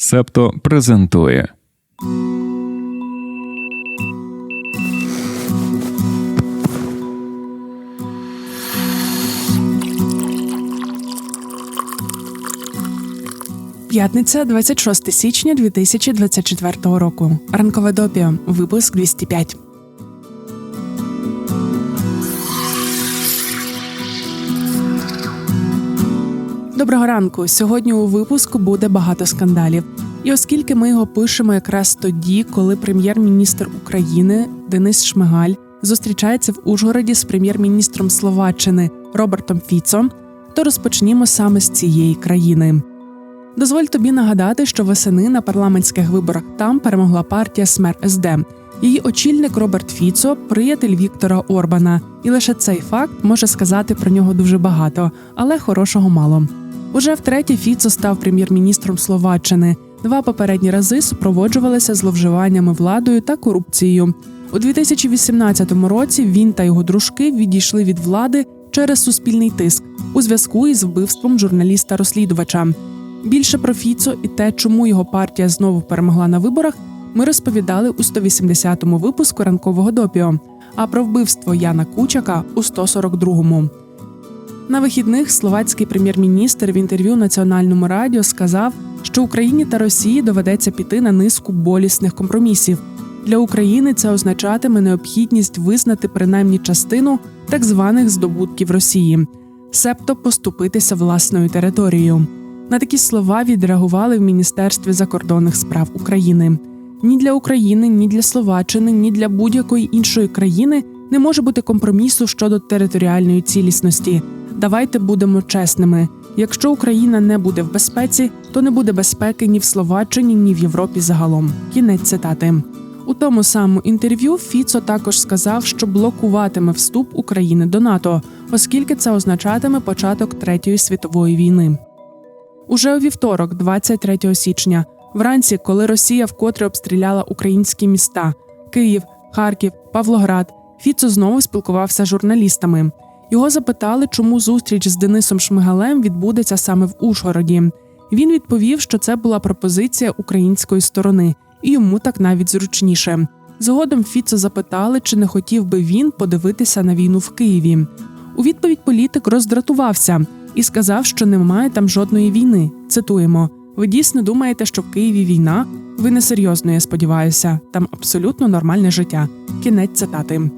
Септо презентує П'ятниця, 26 січня 2024 року. Ранкове допіо. Випуск 205. Доброго ранку. Сьогодні у випуску буде багато скандалів. І оскільки ми його пишемо якраз тоді, коли прем'єр-міністр України Денис Шмигаль зустрічається в Ужгороді з прем'єр-міністром Словаччини Робертом Фіцом, то розпочнімо саме з цієї країни. Дозволь тобі нагадати, що восени на парламентських виборах там перемогла партія Смер СД. Її очільник Роберт Фіцо приятель Віктора Орбана, і лише цей факт може сказати про нього дуже багато, але хорошого мало. Уже втретє Фіцо став прем'єр-міністром Словаччини. Два попередні рази супроводжувалися зловживаннями владою та корупцією. У 2018 році він та його дружки відійшли від влади через суспільний тиск у зв'язку із вбивством журналіста-розслідувача. Більше про Фіцо і те, чому його партія знову перемогла на виборах, ми розповідали у 180-му випуску ранкового допіо. А про вбивство Яна Кучака у 142-му. На вихідних словацький прем'єр-міністр в інтерв'ю національному радіо сказав, що Україні та Росії доведеться піти на низку болісних компромісів. Для України це означатиме необхідність визнати принаймні частину так званих здобутків Росії, себто поступитися власною територією. На такі слова відреагували в Міністерстві закордонних справ України. Ні для України, ні для Словаччини, ні для будь-якої іншої країни не може бути компромісу щодо територіальної цілісності. Давайте будемо чесними. Якщо Україна не буде в безпеці, то не буде безпеки ні в Словаччині, ні в Європі загалом. Кінець цитати. У тому самому інтерв'ю Фіцо також сказав, що блокуватиме вступ України до НАТО, оскільки це означатиме початок третьої світової війни. Уже у вівторок, 23 січня, вранці, коли Росія вкотре обстріляла українські міста Київ, Харків, Павлоград, Фіцо знову спілкувався з журналістами. Його запитали, чому зустріч з Денисом Шмигалем відбудеться саме в Ужгороді. Він відповів, що це була пропозиція української сторони, і йому так навіть зручніше. Згодом Фіцо запитали, чи не хотів би він подивитися на війну в Києві. У відповідь політик роздратувався і сказав, що немає там жодної війни. Цитуємо: ви дійсно думаєте, що в Києві війна? Ви несерйозно, я сподіваюся, там абсолютно нормальне життя. Кінець цитати.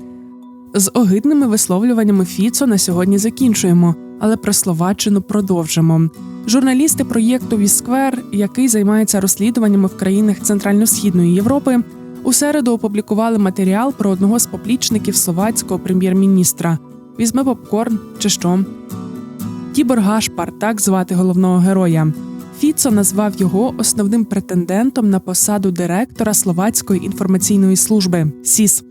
З огидними висловлюваннями Фіцо на сьогодні закінчуємо, але про Словаччину продовжимо. Журналісти проєкту Вісквер, який займається розслідуваннями в країнах Центрально-Східної Європи, у середу опублікували матеріал про одного з поплічників словацького прем'єр-міністра. Візьме попкорн чи що. Тібор Гашпар, так звати головного героя. Фіцо назвав його основним претендентом на посаду директора Словацької інформаційної служби СІС.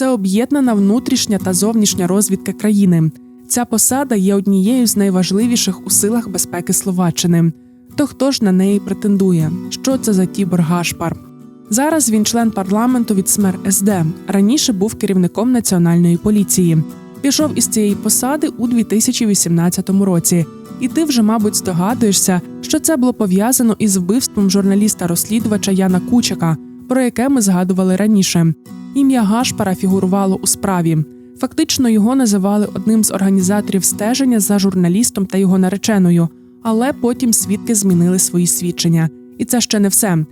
Це об'єднана внутрішня та зовнішня розвідка країни. Ця посада є однією з найважливіших у силах безпеки Словаччини. То хто ж на неї претендує? Що це за Тібор Гашпар? Зараз він член парламенту від СМЕР СД. Раніше був керівником національної поліції. Пішов із цієї посади у 2018 році, і ти вже, мабуть, здогадуєшся, що це було пов'язано із вбивством журналіста-розслідувача Яна Кучака, про яке ми згадували раніше. Ім'я Гашпара фігурувало у справі. Фактично його називали одним з організаторів стеження за журналістом та його нареченою, але потім свідки змінили свої свідчення. І це ще не все.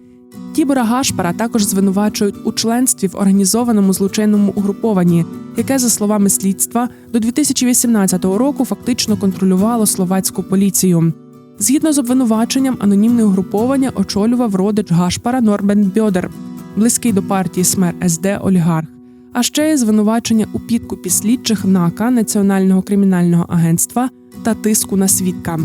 Тібора Гашпара також звинувачують у членстві в організованому злочинному угрупованні, яке, за словами слідства, до 2018 року фактично контролювало словацьку поліцію. Згідно з обвинуваченням, анонімне угруповання очолював родич Гашпара Норбен Бьодер, близький до партії Смер СД Олігарх. А ще є звинувачення у підкупі слідчих НАКА Національного кримінального агентства та тиску на свідка.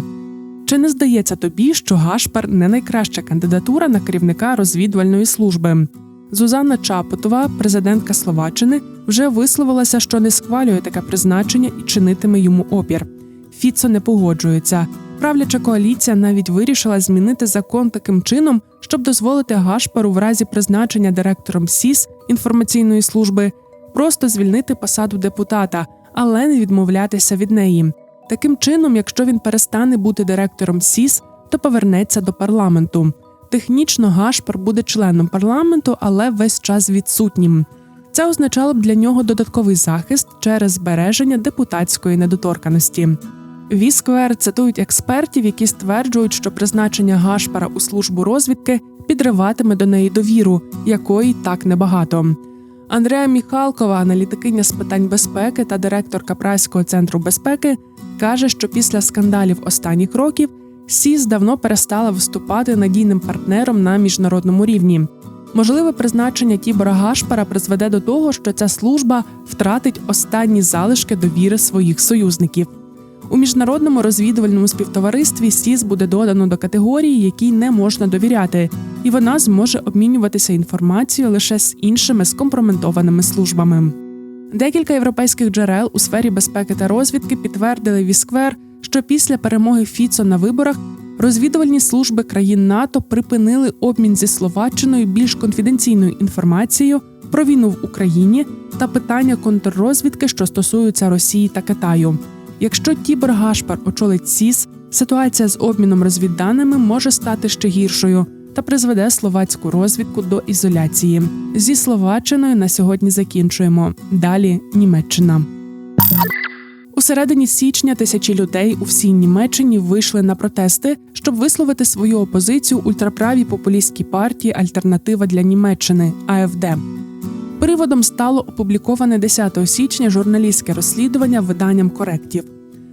Чи не здається тобі, що Гашпар не найкраща кандидатура на керівника розвідувальної служби? Зузанна Чапотова, президентка Словаччини, вже висловилася, що не схвалює таке призначення і чинитиме йому опір. Фіцо не погоджується. Правляча коаліція навіть вирішила змінити закон таким чином, щоб дозволити Гашпару в разі призначення директором СІС інформаційної служби просто звільнити посаду депутата, але не відмовлятися від неї. Таким чином, якщо він перестане бути директором СІС, то повернеться до парламенту. Технічно Гашпар буде членом парламенту, але весь час відсутнім. Це означало б для нього додатковий захист через збереження депутатської недоторканості. Вісквер цитують експертів, які стверджують, що призначення Гашпара у службу розвідки підриватиме до неї довіру, якої так небагато. Андреа Міхалкова, аналітикиня з питань безпеки та директорка Праського центру безпеки, каже, що після скандалів останніх років СІС давно перестала виступати надійним партнером на міжнародному рівні. Можливе призначення Тібора Гашпара призведе до того, що ця служба втратить останні залишки довіри своїх союзників. У міжнародному розвідувальному співтоваристві СІС буде додано до категорії, якій не можна довіряти, і вона зможе обмінюватися інформацією лише з іншими скомпрометованими службами. Декілька європейських джерел у сфері безпеки та розвідки підтвердили Вісквер, що після перемоги Фіцо на виборах розвідувальні служби країн НАТО припинили обмін зі Словаччиною більш конфіденційною інформацією про війну в Україні та питання контррозвідки, що стосуються Росії та Китаю. Якщо Тібор Гашпар очолить СІС, ситуація з обміном розвідданими може стати ще гіршою та призведе словацьку розвідку до ізоляції. Зі Словаччиною на сьогодні закінчуємо. Далі Німеччина. У середині січня тисячі людей у всій Німеччині вийшли на протести, щоб висловити свою опозицію ультраправій популістській партії Альтернатива для Німеччини АФД. Приводом стало опубліковане 10 січня журналістське розслідування виданням коректів.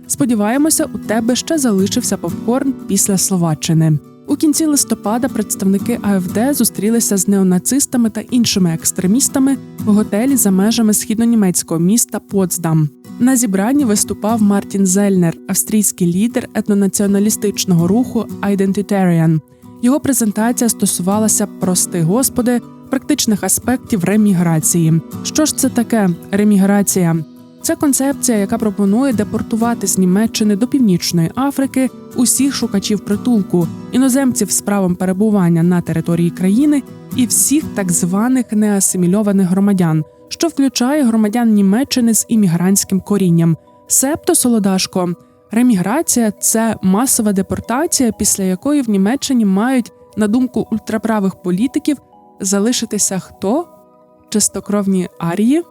Сподіваємося, у тебе ще залишився попкорн після Словаччини. У кінці листопада представники АФД зустрілися з неонацистами та іншими екстремістами в готелі за межами східнонімецького міста Потсдам. На зібранні виступав Мартін Зельнер, австрійський лідер етнонаціоналістичного руху Identitarian. Його презентація стосувалася прости господи, практичних аспектів реміграції. Що ж це таке реміграція? Це концепція, яка пропонує депортувати з Німеччини до Північної Африки усіх шукачів притулку, іноземців з правом перебування на території країни і всіх так званих неасимільованих громадян, що включає громадян Німеччини з іммігрантським корінням. Себто солодашко, реміграція це масова депортація, після якої в Німеччині мають, на думку ультраправих політиків, залишитися хто? Чистокровні арії.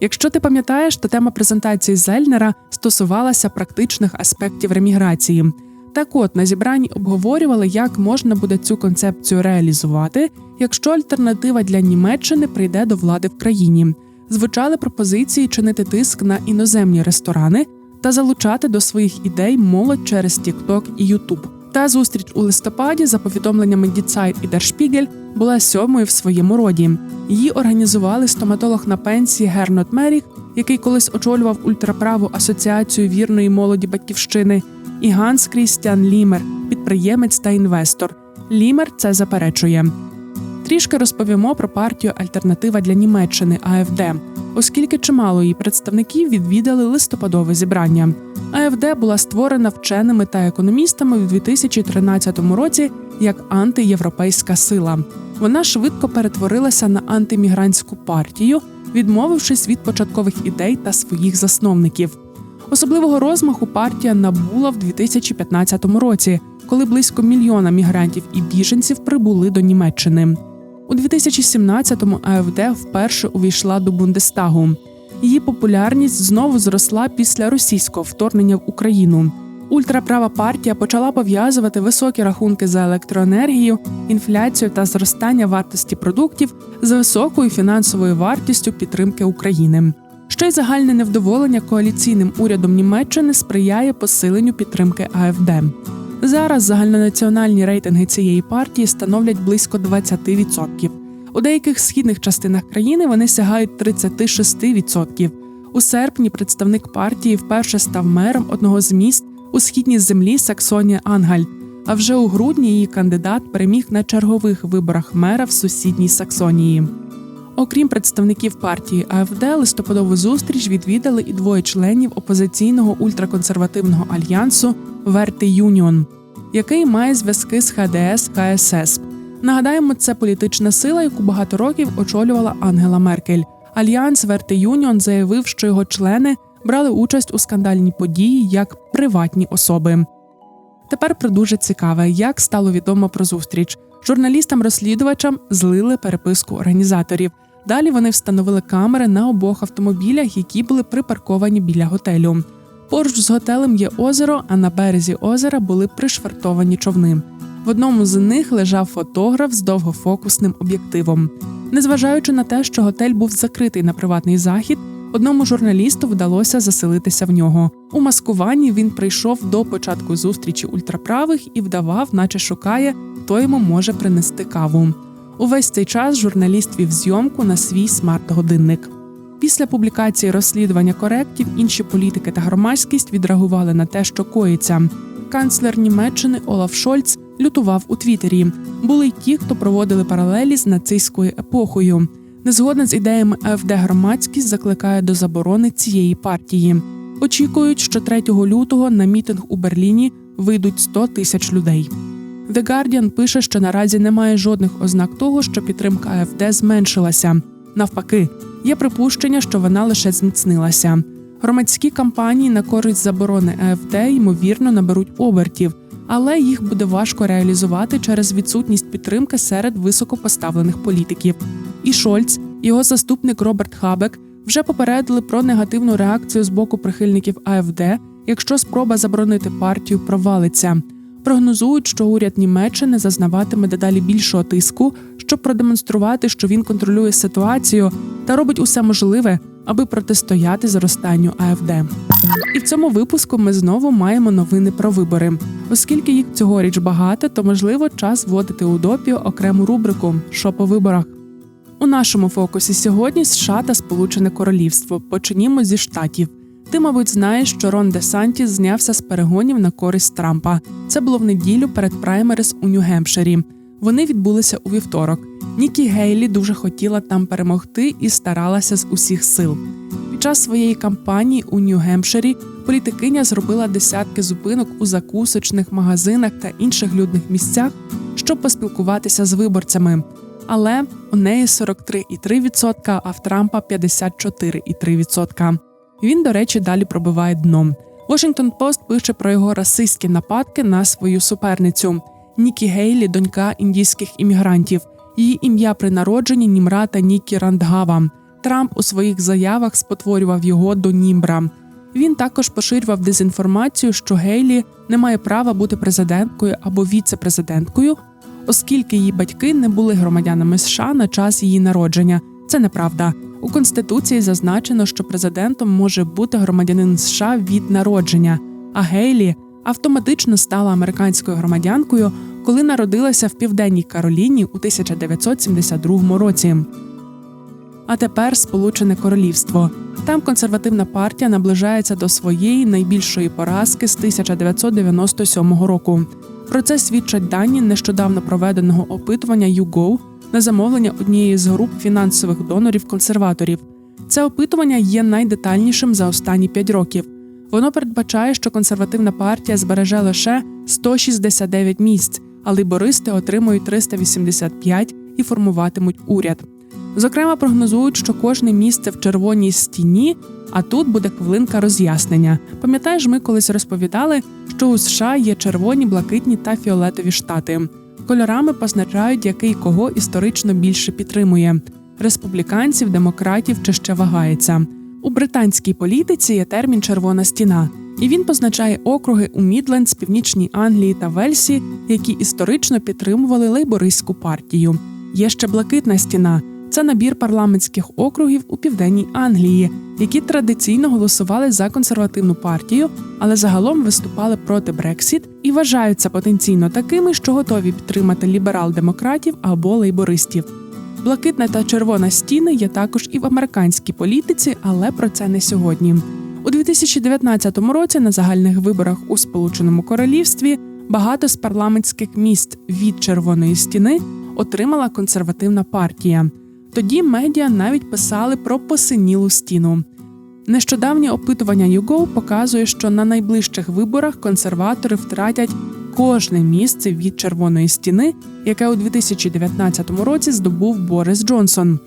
Якщо ти пам'ятаєш, то тема презентації Зельнера стосувалася практичних аспектів реміграції. Так от на зібранні обговорювали, як можна буде цю концепцію реалізувати, якщо альтернатива для Німеччини прийде до влади в країні. Звучали пропозиції чинити тиск на іноземні ресторани та залучати до своїх ідей молодь через TikTok і YouTube. Та зустріч у листопаді, за повідомленнями Діцайт і Дершпігель, була сьомою в своєму роді. Її організували стоматолог на пенсії Гернот Меріх, який колись очолював ультраправу асоціацію вірної молоді батьківщини, і Ганс Крістіан Лімер, підприємець та інвестор. Лімер це заперечує. Трішки розповімо про партію Альтернатива для Німеччини АФД, оскільки чимало її представників відвідали листопадове зібрання. АФД була створена вченими та економістами в 2013 році як антиєвропейська сила. Вона швидко перетворилася на антимігрантську партію, відмовившись від початкових ідей та своїх засновників. Особливого розмаху партія набула в 2015 році, коли близько мільйона мігрантів і біженців прибули до Німеччини. У 2017-му АФД вперше увійшла до Бундестагу. Її популярність знову зросла після російського вторгнення в Україну. Ультраправа партія почала пов'язувати високі рахунки за електроенергію, інфляцію та зростання вартості продуктів з високою фінансовою вартістю підтримки України. Ще й загальне невдоволення коаліційним урядом Німеччини сприяє посиленню підтримки АФД. Зараз загальнонаціональні рейтинги цієї партії становлять близько 20%. У деяких східних частинах країни вони сягають 36%. У серпні представник партії вперше став мером одного з міст у східній землі Саксонія Ангальд. А вже у грудні її кандидат переміг на чергових виборах мера в сусідній Саксонії. Окрім представників партії АФД, листопадову зустріч відвідали і двоє членів опозиційного ультраконсервативного альянсу Верти Юніон, який має зв'язки з ХДС КСС. Нагадаємо, це політична сила, яку багато років очолювала Ангела Меркель. Альянс Верти Юніон заявив, що його члени брали участь у скандальній події як приватні особи. Тепер про дуже цікаве, як стало відомо про зустріч. Журналістам-розслідувачам злили переписку організаторів. Далі вони встановили камери на обох автомобілях, які були припарковані біля готелю. Поруч з готелем є озеро, а на березі озера були пришвартовані човни. В одному з них лежав фотограф з довгофокусним об'єктивом. Незважаючи на те, що готель був закритий на приватний захід, одному журналісту вдалося заселитися в нього. У маскуванні він прийшов до початку зустрічі ультраправих і вдавав, наче шукає, хто йому може принести каву. Увесь цей час журналіст вів зйомку на свій смарт-годинник. Після публікації розслідування коректів інші політики та громадськість відреагували на те, що коїться. Канцлер Німеччини Олаф Шольц лютував у Твіттері. Були й ті, хто проводили паралелі з нацистською епохою. Незгодна з ідеями АФД громадськість закликає до заборони цієї партії. Очікують, що 3 лютого на мітинг у Берліні вийдуть 100 тисяч людей. The Guardian пише, що наразі немає жодних ознак того, що підтримка АФД зменшилася. Навпаки, є припущення, що вона лише зміцнилася. Громадські кампанії на користь заборони АФД ймовірно наберуть обертів, але їх буде важко реалізувати через відсутність підтримки серед високопоставлених політиків. І Шольц, його заступник Роберт Хабек вже попередили про негативну реакцію з боку прихильників АФД, якщо спроба заборонити партію провалиться. Прогнозують, що уряд Німеччини зазнаватиме дедалі більшого тиску, щоб продемонструвати, що він контролює ситуацію та робить усе можливе, аби протистояти зростанню АФД. І в цьому випуску ми знову маємо новини про вибори. Оскільки їх цьогоріч багато, то можливо час вводити у допіо окрему рубрику «Що по виборах. У нашому фокусі сьогодні США та Сполучене Королівство. Починімо зі штатів. Ти, мабуть, знаєш, що Рон Де Сантіс знявся з перегонів на користь Трампа. Це було в неділю перед праймерис у Нью-Гемпширі. Вони відбулися у вівторок. Нікі Гейлі дуже хотіла там перемогти і старалася з усіх сил. Під час своєї кампанії у Нью-Гемпширі політикиня зробила десятки зупинок у закусочних магазинах та інших людних місцях, щоб поспілкуватися з виборцями. Але у неї 43,3%, а в Трампа 54,3%. Він, до речі, далі пробиває дном. Washington Post пише про його расистські нападки на свою суперницю. Нікі Гейлі, донька індійських іммігрантів. Її ім'я при народженні Німрата Нікі Рандгава. Трамп у своїх заявах спотворював його до Німбра. Він також поширював дезінформацію, що Гейлі не має права бути президенткою або віце-президенткою, оскільки її батьки не були громадянами США на час її народження. Це неправда. У конституції зазначено, що президентом може бути громадянин США від народження, а Гейлі автоматично стала американською громадянкою, коли народилася в південній Кароліні у 1972 році. А тепер Сполучене Королівство. Там консервативна партія наближається до своєї найбільшої поразки з 1997 року. Про це свідчать дані нещодавно проведеного опитування YouGov на замовлення однієї з груп фінансових донорів консерваторів. Це опитування є найдетальнішим за останні п'ять років. Воно передбачає, що консервативна партія збереже лише 169 місць, а лейбористи отримують 385 і формуватимуть уряд. Зокрема, прогнозують, що кожне місце в червоній стіні, а тут буде хвилинка роз'яснення. Пам'ятаєш, ми колись розповідали, що у США є червоні, блакитні та фіолетові штати. Кольорами позначають, який кого історично більше підтримує республіканців, демократів чи ще вагається. У британській політиці є термін червона стіна, і він позначає округи у Мідлендс, Північній Англії та Вельсі, які історично підтримували лейбористську партію. Є ще блакитна стіна. Це набір парламентських округів у південній Англії, які традиційно голосували за консервативну партію, але загалом виступали проти Брексіт і вважаються потенційно такими, що готові підтримати ліберал-демократів або лейбористів. Блакитна та червона стіни є також і в американській політиці, але про це не сьогодні. У 2019 році на загальних виборах у Сполученому Королівстві багато з парламентських міст від червоної стіни отримала консервативна партія. Тоді медіа навіть писали про посинілу стіну. Нещодавнє опитування YouGov показує, що на найближчих виборах консерватори втратять кожне місце від червоної стіни, яке у 2019 році здобув Борис Джонсон.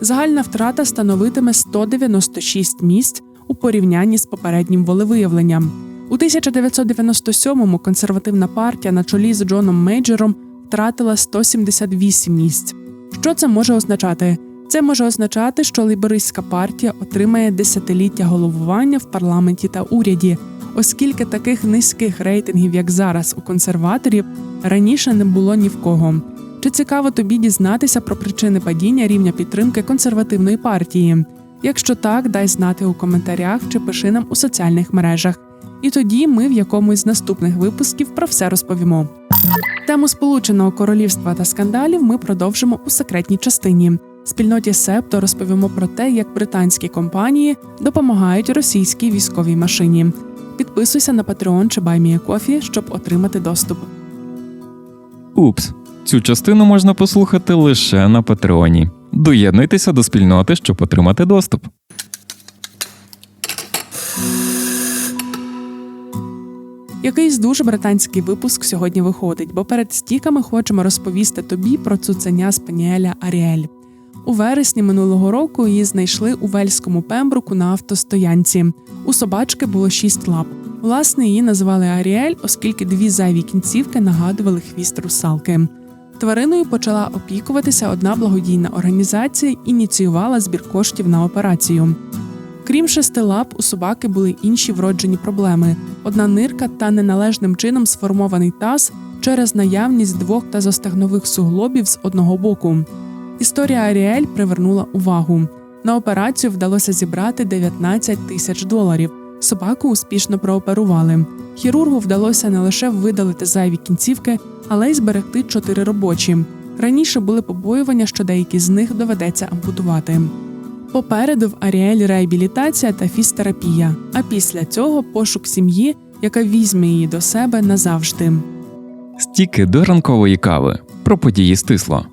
Загальна втрата становитиме 196 місць у порівнянні з попереднім волевиявленням. У 1997-му консервативна партія на чолі з Джоном Мейджером втратила 178 місць. Що це може означати? Це може означати, що лейбористська партія отримає десятиліття головування в парламенті та уряді, оскільки таких низьких рейтингів, як зараз у консерваторів, раніше не було ні в кого. Чи цікаво тобі дізнатися про причини падіння рівня підтримки консервативної партії? Якщо так, дай знати у коментарях чи пиши нам у соціальних мережах. І тоді ми в якомусь з наступних випусків про все розповімо. Тему Сполученого Королівства та скандалів ми продовжимо у секретній частині. Спільноті Септо розповімо про те, як британські компанії допомагають російській військовій машині. Підписуйся на Patreon чи BuyMeACoffee, щоб отримати доступ. Упс, цю частину можна послухати лише на Патреоні. Доєднуйтеся до спільноти, щоб отримати доступ. Якийсь дуже британський випуск сьогодні виходить, бо перед стіками хочемо розповісти тобі про цуценя Спаніеля Аріель. У вересні минулого року її знайшли у вельському пембруку на автостоянці. У собачки було шість лап. Власне, її називали Аріель, оскільки дві зайві кінцівки нагадували хвіст русалки. Твариною почала опікуватися одна благодійна організація ініціювала збір коштів на операцію. Крім шести лап, у собаки були інші вроджені проблеми: одна нирка та неналежним чином сформований таз через наявність двох тазостегнових суглобів з одного боку. Історія Аріель привернула увагу. На операцію вдалося зібрати 19 тисяч доларів. Собаку успішно прооперували. Хірургу вдалося не лише видалити зайві кінцівки, але й зберегти чотири робочі. Раніше були побоювання, що деякі з них доведеться ампутувати. Попереду в Аріель реабілітація та фізтерапія, а після цього пошук сім'ї, яка візьме її до себе назавжди. Стіки до ранкової кави. Про події стисло.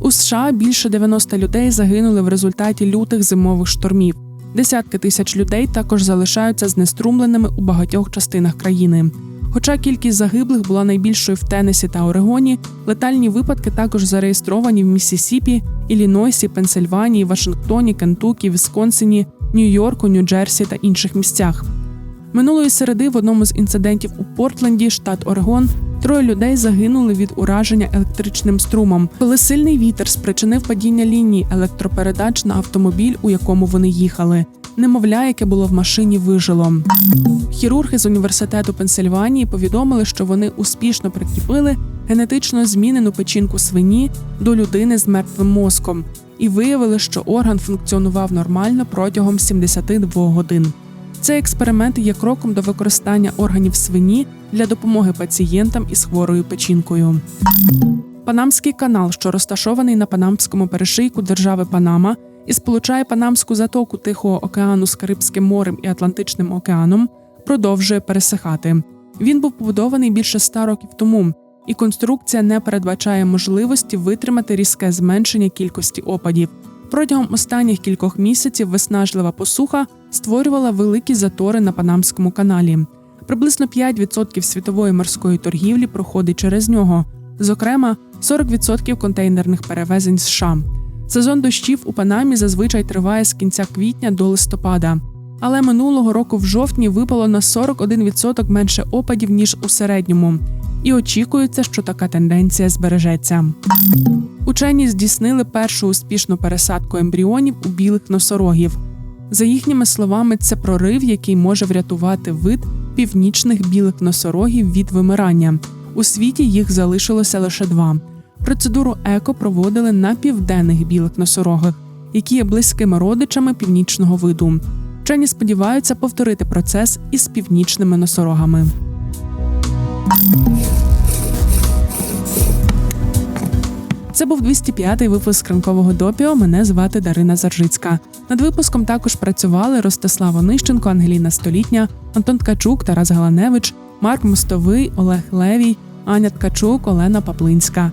У США більше 90 людей загинули в результаті лютих зимових штормів. Десятки тисяч людей також залишаються знеструмленими у багатьох частинах країни. Хоча кількість загиблих була найбільшою в Теннесі та Орегоні, летальні випадки також зареєстровані в Міссісіпі, Іллінойсі, Пенсильванії, Вашингтоні, Кентукі, Вісконсині, Нью-Йорку, Нью-Джерсі та інших місцях. Минулої середи в одному з інцидентів у Портленді, штат Орегон, троє людей загинули від ураження електричним струмом, коли сильний вітер спричинив падіння лінії електропередач на автомобіль, у якому вони їхали. Немовля, яке було в машині, вижило. Хірурги з університету Пенсильванії повідомили, що вони успішно прикріпили генетично змінену печінку свині до людини з мертвим мозком і виявили, що орган функціонував нормально протягом 72 годин. Цей експеримент є кроком до використання органів свині для допомоги пацієнтам із хворою печінкою. Панамський канал, що розташований на Панамському перешийку держави Панама і сполучає Панамську затоку Тихого океану з Карибським морем і Атлантичним океаном, продовжує пересихати. Він був побудований більше ста років тому, і конструкція не передбачає можливості витримати різке зменшення кількості опадів. Протягом останніх кількох місяців виснажлива посуха створювала великі затори на Панамському каналі. Приблизно 5% світової морської торгівлі проходить через нього, зокрема 40% контейнерних перевезень США. Сезон дощів у Панамі зазвичай триває з кінця квітня до листопада, але минулого року в жовтні випало на 41% менше опадів ніж у середньому, і очікується, що така тенденція збережеться. Учені здійснили першу успішну пересадку ембріонів у білих носорогів. За їхніми словами, це прорив, який може врятувати вид північних білих носорогів від вимирання. У світі їх залишилося лише два. Процедуру еко проводили на південних білих носорогах, які є близькими родичами північного виду. Вчені сподіваються повторити процес із північними носорогами. Це був 205-й випуск ранкового допіо. Мене звати Дарина Заржицька. Над випуском також працювали Ростислав Онищенко, Ангеліна Столітня, Антон Ткачук, Тарас Галаневич, Марк Мостовий, Олег Левій, Аня Ткачук, Олена Паплинська.